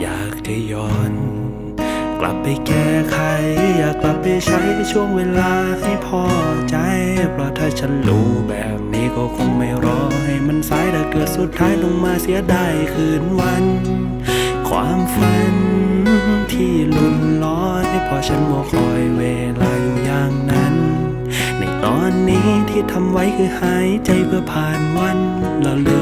อยากจะย้อน กลับไปแก้ไข อยากกลับไปใช้ช่วงเวลาให้พอใจ เพราะถ้าฉันรู้แบบนี้ก็คงไม่รอให้มันสายแต่เกิดสุดท้ายต้องมาเสียดายคืนวัน ความฝันที่ลุนลอยเพอฉันมัวคอยเวลาอยู่อย่างนั้น ในตอนนี้ที่ทำไว้คือหายใจเพื่อผ่านวันระลึกคว